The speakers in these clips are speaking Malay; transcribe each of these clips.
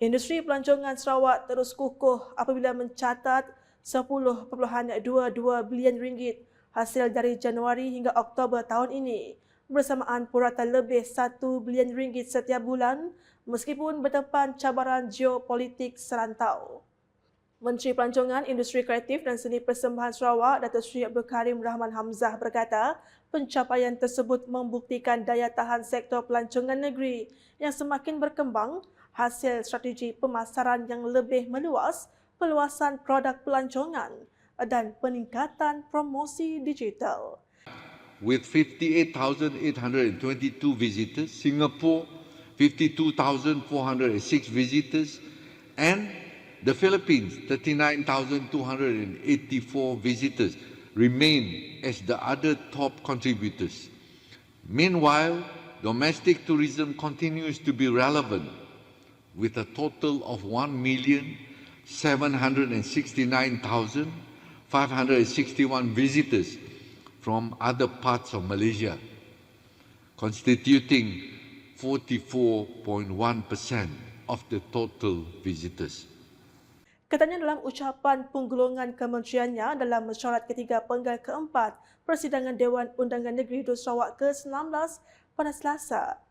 Industri pelancongan Sarawak terus kukuh apabila mencatat 10.22 bilion ringgit hasil dari Januari hingga Oktober tahun ini bersamaan puratan lebih 1 bilion ringgit setiap bulan meskipun berdepan cabaran geopolitik serantau. Menteri Pelancongan, Industri Kreatif dan Seni Persembahan Sarawak, Datuk Seri Abdul Karim Rahman Hamzah berkata, pencapaian tersebut membuktikan daya tahan sektor pelancongan negeri yang semakin berkembang hasil strategi pemasaran yang lebih meluas, peluasan produk pelancongan dan peningkatan promosi digital. With 58,822 visitors, Singapore 52,406 visitors, and the Philippines 39,284 visitors remain as the other top contributors. Meanwhile, domestic tourism continues to be relevant with a total of 1,769,561 visitors from other parts of Malaysia, constituting 44.1% of the total visitors. Katanya dalam ucapan penggulungan kementeriannya dalam mesyuarat ketiga penggal keempat Persidangan Dewan Undangan Negeri Dut Sarawak ke-19 pada Selasa.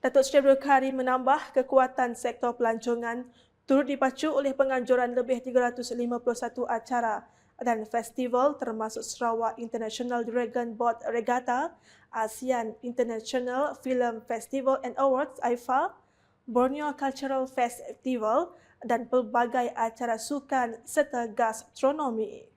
Datuk Seri Abdul Karim menambah kekuatan sektor pelancongan turut dipacu oleh penganjuran lebih 351 acara dan festival termasuk Sarawak International Dragon Boat Regatta, ASEAN International Film Festival and Awards (IFA), Borneo Cultural Festival dan pelbagai acara sukan serta gastronomi.